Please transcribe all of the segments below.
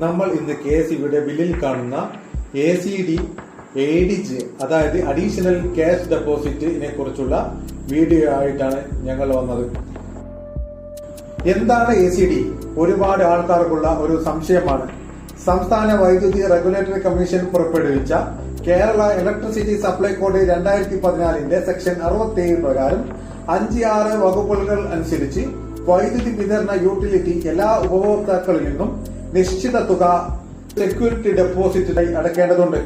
നമ്മൾ ഇന്ന് K S ഇവിടെ ബില്ലിൽ കാണുന്ന A C D A D J അതായത് അഡീഷണൽ ക്യാഷ് ഡെപ്പോസിറ്റിനെ കുറിച്ചുള്ള വീഡിയോ ആയിട്ടാണ് ഞങ്ങൾ വന്നത്. എന്താണ് എ സി ഡി ഒരുപാട് ആൾക്കാർക്കുള്ള ഒരു സംശയമാണ്. സംസ്ഥാന വൈദ്യുതി റെഗുലേറ്ററി കമ്മീഷൻ പുറപ്പെടുവിച്ച കേരള ഇലക്ട്രിസിറ്റി സപ്ലൈ കോഡ് രണ്ടായിരത്തി പതിനാലിന്റെ സെക്ഷൻ അറുപത്തി ഏഴ് പ്രകാരം അഞ്ച് ആറ് വകുപ്പുകൾ അനുസരിച്ച് വൈദ്യുതി വിതരണ യൂട്ടിലിറ്റി എല്ലാ ഉപഭോക്താക്കളിൽ നിന്നും നിശ്ചിത തുക സെക്യൂരിറ്റി ഡെപ്പോസിറ്റിനായി അടക്കേണ്ടതുണ്ട്.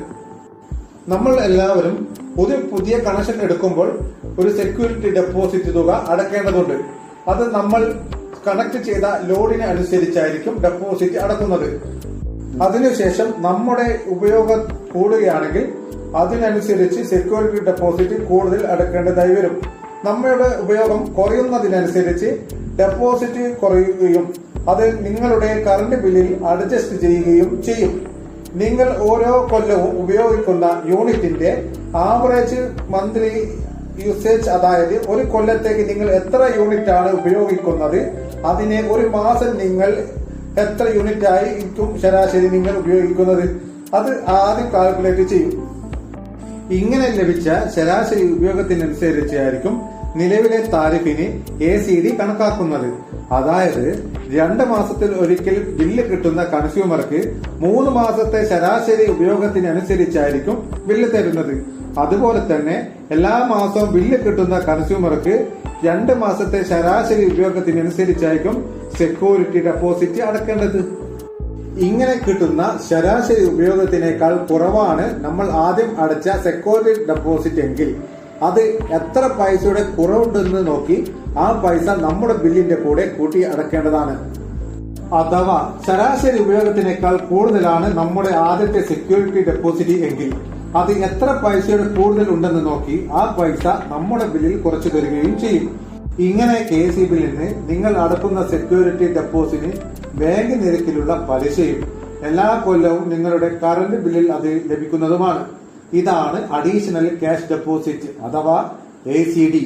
നമ്മൾ എല്ലാവരും ഒരു പുതിയ കണക്ഷൻ എടുക്കുമ്പോൾ ഒരു സെക്യൂരിറ്റി ഡെപ്പോസിറ്റ് തുക അടക്കേണ്ടതുണ്ട്. അത് നമ്മൾ കണക്ട് ചെയ്ത ലോഡിനെ അനുസരിച്ചായിരിക്കും ഡെപ്പോസിറ്റ് അടക്കുന്നത്. അതിനുശേഷം നമ്മുടെ ഉപയോഗം കൂടുകയാണെങ്കിൽ അതിനനുസരിച്ച് സെക്യൂരിറ്റി ഡെപ്പോസിറ്റ് കൂടുതൽ അടക്കേണ്ടതായി വരും. നമ്മുടെ ഉപയോഗം കുറയുന്നതിനനുസരിച്ച് ഡെപ്പോസിറ്റ് കുറയുകയും അത് നിങ്ങളുടെ കറണ്ട് ബില്ലിൽ അഡ്ജസ്റ്റ് ചെയ്യുകയും ചെയ്യും. നിങ്ങൾ ഓരോ കൊല്ലവും ഉപയോഗിക്കുന്ന യൂണിറ്റിന്റെ ആവറേജ് മന്ത്ലി യൂസേജ് അതായത് ഒരു കൊല്ലത്തേക്ക് നിങ്ങൾ എത്ര യൂണിറ്റ് ആണ് ഉപയോഗിക്കുന്നത് അതിനെ ഒരു മാസം നിങ്ങൾ എത്ര യൂണിറ്റ് ആയിരിക്കും ശരാശരി നിങ്ങൾ ഉപയോഗിക്കുന്നത് അത് ആദ്യം കാൽക്കുലേറ്റ് ചെയ്യും. ഇങ്ങനെ ലഭിച്ച ശരാശരി ഉപയോഗത്തിനനുസരിച്ചായിരിക്കും നിലവിലെ താരിഫിന് എ സി ഡി കണക്കാക്കുന്നത്. അതായത് രണ്ട് മാസത്തിൽ ഒരിക്കൽ ബില്ല് കിട്ടുന്ന കൺസ്യൂമർക്ക് മൂന്ന് മാസത്തെ ശരാശരി ഉപയോഗത്തിനനുസരിച്ചായിരിക്കും ബില്ല് തരുന്നത്. അതുപോലെ തന്നെ എല്ലാ മാസവും ബില്ല് കിട്ടുന്ന കൺസ്യൂമർക്ക് രണ്ട് മാസത്തെ ശരാശരി ഉപയോഗത്തിനനുസരിച്ചായിരിക്കും സെക്യൂരിറ്റി ഡെപ്പോസിറ്റ് അടക്കേണ്ടത്. ഇങ്ങനെ കിട്ടുന്ന ശരാശരി ഉപയോഗത്തിനേക്കാൾ കുറവാണ് നമ്മൾ ആദ്യം അടച്ച സെക്യൂരിറ്റി ഡെപ്പോസിറ്റ് എങ്കിൽ. അത് എത്ര പൈസയുടെ കുറവുണ്ടെന്ന് നോക്കി ആ പൈസ നമ്മുടെ ബില്ലിന്റെ കൂടെ കൂട്ടി അടക്കേണ്ടതാണ്. അഥവാ ശരാശരി ഉപയോഗത്തിനേക്കാൾ കൂടുതലാണ് നമ്മുടെ ആദ്യത്തെ സെക്യൂരിറ്റി ഡെപ്പോസിറ്റ് എങ്കിൽ. അത് എത്ര പൈസയുടെ കൂടുതൽ ഉണ്ടെന്ന് നോക്കി ആ പൈസ നമ്മുടെ ബില്ലിൽ കുറച്ചു തരികയും ചെയ്യും. ഇങ്ങനെ കെ സി ബില്ലിന് നിങ്ങൾ അടക്കുന്ന സെക്യൂരിറ്റി ഡെപ്പോസിറ്റിന് ബാങ്ക് നിരക്കിലുള്ള പലിശയും എല്ലാ കൊല്ലവും നിങ്ങളുടെ കറന്റ് ബില്ലിൽ അത് ലഭിക്കുന്നതുമാണ്. ഇതാണ് അഡീഷണൽ ക്യാഷ് ഡെപ്പോസിറ്റ് അഥവാ എ സി ഡി